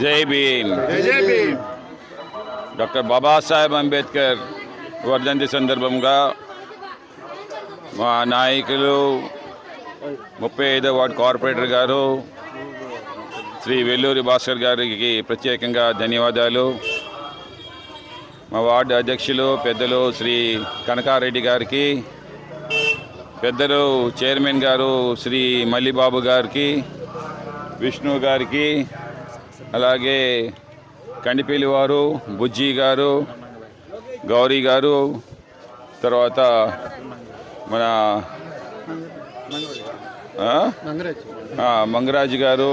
జై భీమ్. డాక్టర్ బాబాసాహెబ్ అంబేద్కర్ వర్ధంతి సందర్భంగా మా నాయకులు ముప్పై ఐదో వార్డు కార్పొరేటర్ గారు శ్రీ వెల్లూరి భాస్కర్ గారికి ప్రత్యేకంగా ధన్యవాదాలు. మా వార్డు అధ్యక్షులు పెద్దలు శ్రీ కనకారెడ్డి గారికి పెద్దలు చైర్మన్ గారు శ్రీ మల్లిబాబు గారికి విష్ణు గారికి అలాగే కండిపేలి వారు బుజ్జి గారు గౌరీ గారు తర్వాత మన మంగరాజు గారు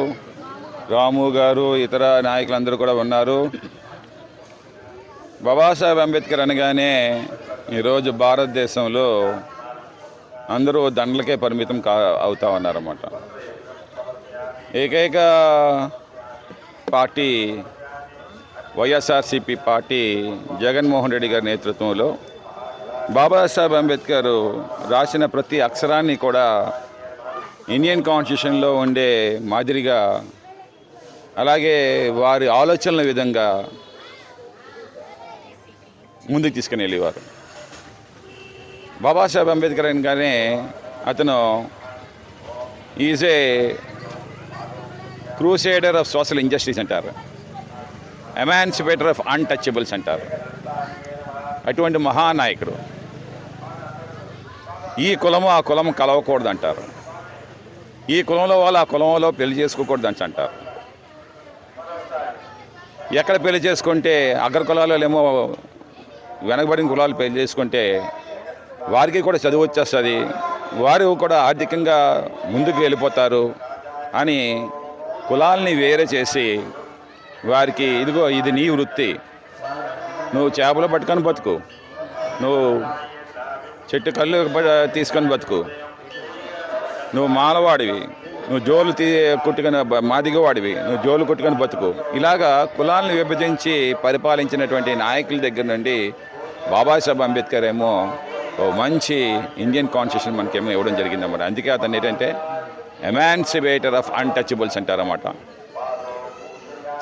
రాము గారు ఇతర నాయకులందరూ కూడా ఉన్నారు. బాబాసాహెబ్ అంబేద్కర్ అనగానే ఈరోజు భారతదేశంలో అందరూ దండలకే పరిమితం కా అవుతా ఉన్నారన్నమాట. ఏకైక party YSRCP party Jaganmohan Reddy garu నేతృత్వంలో బాబాసాహెబ్ అంబేద్కర్ రాసిన ప్రతి అక్షరాన్ని కూడా ఇండియన్ కాన్స్టిట్యూషన్లో ఉండే మాదిరిగా అలాగే వారి ఆలోచనల విధంగా ముందుకు తీసుకుని వెళ్ళేవారు. బాబాసాహెబ్ అంబేద్కర్ అనగానే అతను is a crusader of social injustice అంటారు. ఎమాన్సిపేటర్ ఆఫ్ అన్టచబుల్స్ అంటారు. అటువంటి మహానాయకుడు. ఈ కులము ఆ కులము కలవకూడదు అంటారు ఈ కులంలో వాళ్ళు ఆ కులంలో పెళ్ళి చేసుకోకూడదు అని అంటారు ఎక్కడ పెళ్ళి చేసుకుంటే అగ్ర కులాలలో ఏమో వెనకబడిన కులాలు పెళ్ళి చేసుకుంటే వారికి కూడా చదువు వచ్చేస్తుంది. వారు కూడా ఆర్థికంగా ముందుకు వెళ్ళిపోతారు అని కులాల్ని వేరే చేసి వారికి ఇదిగో ఇది నీ వృత్తి. నువ్వు చేపలు పట్టుకొని బతుకు. నువ్వు చెట్టు కళ్ళు తీసుకొని బతుకు. నువ్వు మాలవాడివి నువ్వు జోలు తీ కుట్టుకుని మాదిగవాడివి. నువ్వు జోలు కుట్టుకొని బతుకు. ఇలాగా కులాలను విభజించి పరిపాలించినటువంటి నాయకుల దగ్గర నుండి బాబాసాహెబ్ అంబేద్కర్ ఏమో ఓ మంచి ఇండియన్ కాన్స్టిట్యూషన్ మనకేమో ఇవ్వడం జరిగిందన్నమాట. అందుకే అతను ఏంటంటే ఎమాన్సిపేటర్ ఆఫ్ అన్టచబుల్స్ అంటారన్నమాట.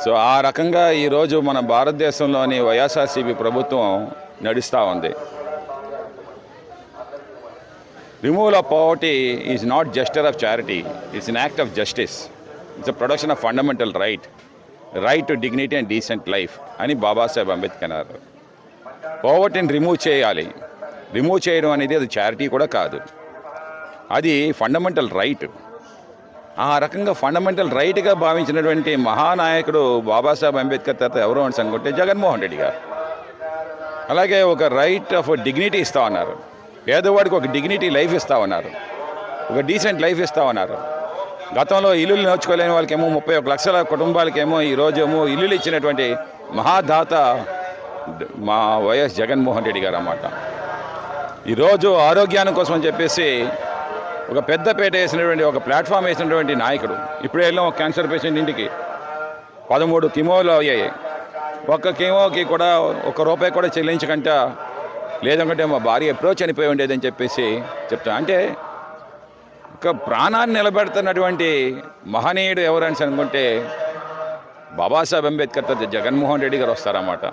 సో ఆ రకంగా ఈరోజు మన భారతదేశంలోని వైఎస్ఆర్సీపీ ప్రభుత్వం నడుస్తూ ఉంది. Removal of poverty is not gesture of charity it's an act of justice it's a production of fundamental right right to dignity and decent life అని బాబాసాహెబ్ అంబేద్కర్ అన్నారు. పవర్టీని రిమూవ్ చేయాలి. రిమూవ్ చేయడం అనేది అది చారిటీ కూడా కాదు. అది ఫండమెంటల్ రైట్ ఆ రకంగా ఫండమెంటల్ రైట్గా భావించినటువంటి మహానాయకుడు బాబాసాహెబ్ అంబేద్కర్ తర్వాత ఎవరు అని అనుకుంటే జగన్మోహన్ రెడ్డి గారు. అలాగే ఒక రైట్ ఆఫ్ డిగ్నిటీ ఇస్తా ఉన్నారు. పేదవాడికి ఒక డిగ్నిటీ లైఫ్ ఇస్తా ఉన్నారు. ఒక డీసెంట్ లైఫ్ ఇస్తా ఉన్నారు. గతంలో ఇల్లులు నేర్చుకోలేని వాళ్ళకేమో ముప్పై ఒక లక్షల కుటుంబాలకేమో ఈరోజేమో ఏమో ఇల్లులు ఇచ్చినటువంటి మహాదాత మా వైఎస్ జగన్మోహన్ రెడ్డి గారు అన్నమాట. ఈరోజు ఆరోగ్యాన్ని కోసం అని చెప్పేసి ఒక పెద్ద పేట వేసినటువంటి ఒక ప్లాట్ఫామ్ వేసినటువంటి నాయకుడు. ఇప్పుడే వెళ్ళాం ఒక క్యాన్సర్ పేషెంట్ ఇంటికి. పదమూడు కిమోలు అయ్యాయి. ఒక్క కిమోకి కూడా ఒక రూపాయి కూడా చెల్లించకంట. లేదంటే మా భార్య ఎప్పుడో చనిపోయి ఉండేదని చెప్పేసి చెప్తాను అంటే ఒక ప్రాణాన్ని నిలబెడుతున్నటువంటి మహనీయుడు ఎవరని అనుకుంటే బాబాసాహెబ్ అంబేద్కర్ తర్వాత జగన్మోహన్ రెడ్డి గారు వస్తారన్నమాట.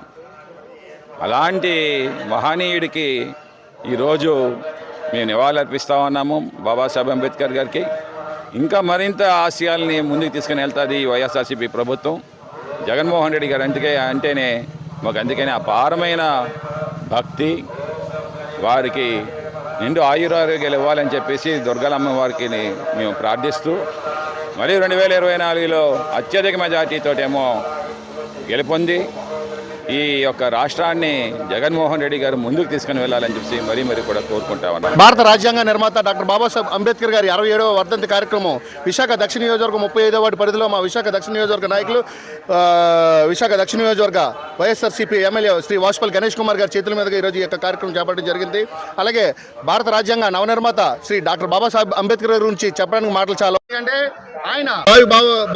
అలాంటి మహనీయుడికి ఈరోజు మేము నివాళులర్పిస్తా ఉన్నాము బాబాసాహెబ్ అంబేద్కర్ గారికి. ఇంకా మరింత ఆశయాల్ని ముందుకు తీసుకుని వెళ్తుంది వైఎస్ఆర్సీపీ ప్రభుత్వం. జగన్మోహన్ రెడ్డి గారు అందుకే అంటేనే మాకు అందుకనే అపారమైన భక్తి. వారికి నిండు ఆయురారోగ్యాలు ఇవ్వాలని చెప్పేసి దుర్గలమ్మ వారికి మేము ప్రార్థిస్తూ మరియు రెండు వేల ఇరవై నాలుగులో అత్యధిక మెజార్టీతోటేమో గెలుపొంది ఈ యొక్క రాష్ట్రాన్ని జగన్మోహన్ రెడ్డి గారు ముందుకు తీసుకుని వెళ్ళాలని చెప్పి మరీ మరీ కూడా కోరుకుంటా భారత రాజ్యాంగ నిర్మాత డాక్టర్ బాబాసాహెబ్ అంబేద్కర్ గారి అరవై ఏడవ వర్ధంతి కార్యక్రమం విశాఖ దక్షిణ నియోజకవర్గం ముప్పై ఐదవ వాటి పరిధిలో మా విశాఖ దక్షిణ నియోజకవర్గ నాయకులు విశాఖ దక్షిణ నియోజకవర్గ వైఎస్ఆర్సీపీ ఎమ్మెల్యే శ్రీ వాజ్పేయి గణేష్ కుమార్ గారి చేతుల మీదుగా ఈరోజు ఈ యొక్క కార్యక్రమం చేపట్టడం జరిగింది. అలాగే భారత రాజ్యాంగ నవనిర్మాత శ్రీ డాక్టర్ బాబాసాహెబ్ అంబేద్కర్ గారి గురించి చెప్పడానికి మాటలు చాలా అంటే ఆయన భావి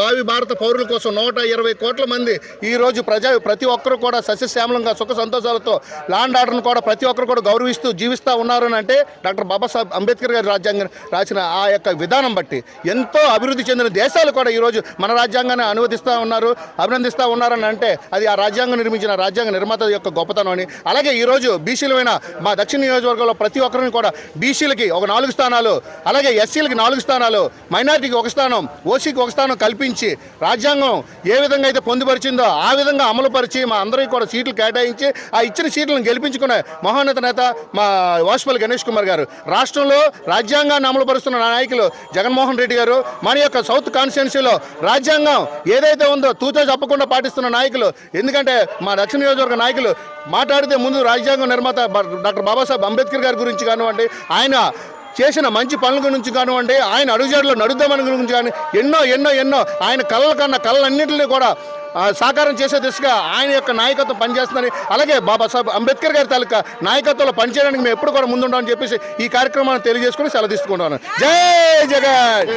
భావి భారత పౌరుల కోసం నూట ఇరవై కోట్ల మంది ఈ రోజు ప్రజా ప్రతి ఒక్కరు కూడా సస్యశ్యామలంగా సుఖ సంతోషాలతో లాండ్ ఆర్డర్ను కూడా ప్రతి ఒక్కరు కూడా గౌరవిస్తూ జీవిస్తూ ఉన్నారు అని అంటే డాక్టర్ బాబాసాహెబ్ అంబేద్కర్ గారి రాజ్యాంగం రాసిన ఆ యొక్క విధానం బట్టి ఎంతో అభివృద్ధి చెందిన దేశాలు కూడా ఈరోజు మన రాజ్యాంగాన్ని అనువదిస్తూ ఉన్నారు అభినందిస్తూ ఉన్నారని అంటే అది ఆ రాజ్యాంగం నిర్మించిన రాజ్యాంగ నిర్మాత యొక్క గొప్పతనం అని. అలాగే ఈరోజు బీసీలమైన మా దక్షిణ నియోజకవర్గంలో ప్రతి ఒక్కరిని కూడా బీసీలకి ఒక నాలుగు స్థానాలు అలాగే ఎస్సీలకి నాలుగు స్థానాలు మైనార్టీకి ఒక స్థానం ఓసీకి ఒక స్థానం కల్పించి రాజ్యాంగం ఏ విధంగా అయితే పొందుపరిచిందో ఆ విధంగా అమలుపరిచి మా అందరికీ కూడా సీట్లు కేటాయించి ఆ ఇచ్చిన సీట్లను గెలిపించుకున్న మహోన్నత నేత మా వాసుపల్లి గణేష్ కుమార్ గారు. రాష్ట్రంలో రాజ్యాంగాన్ని అమలుపరుస్తున్న నాయకులు జగన్మోహన్ రెడ్డి గారు మన యొక్క సౌత్ కాన్స్టిట్యున్సీలో రాజ్యాంగం ఏదైతే ఉందో తూతో చెప్పకుండా పాటిస్తున్న నాయకులు ఎందుకంటే మా దక్షిణ నియోజకవర్గ నాయకులు మాట్లాడితే ముందు రాజ్యాంగ నిర్మాత డాక్టర్ బాబాసాహెబ్ అంబేద్కర్ గారి గురించి కానివ్వండి ఆయన చేసిన మంచి పనుల గురించి కానివ్వండి ఆయన అడుగుజాడలో నడుద్దామని గురించి కానీ ఎన్నో ఎన్నో ఎన్నో ఆయన కళల కన్నా కళలన్నింటినీ కూడా సాకారం చేసే దిశగా ఆయన యొక్క నాయకత్వం పనిచేస్తుందని అలాగే బాబాసాహెబ్ అంబేద్కర్ గారి తాలూకా నాయకత్వంలో పనిచేయడానికి మేము ఎప్పుడు కూడా ముందుంటామని చెప్పేసి ఈ కార్యక్రమాన్ని తెలియజేసుకుని సెలవు తీసుకుంటాను జై జగన్!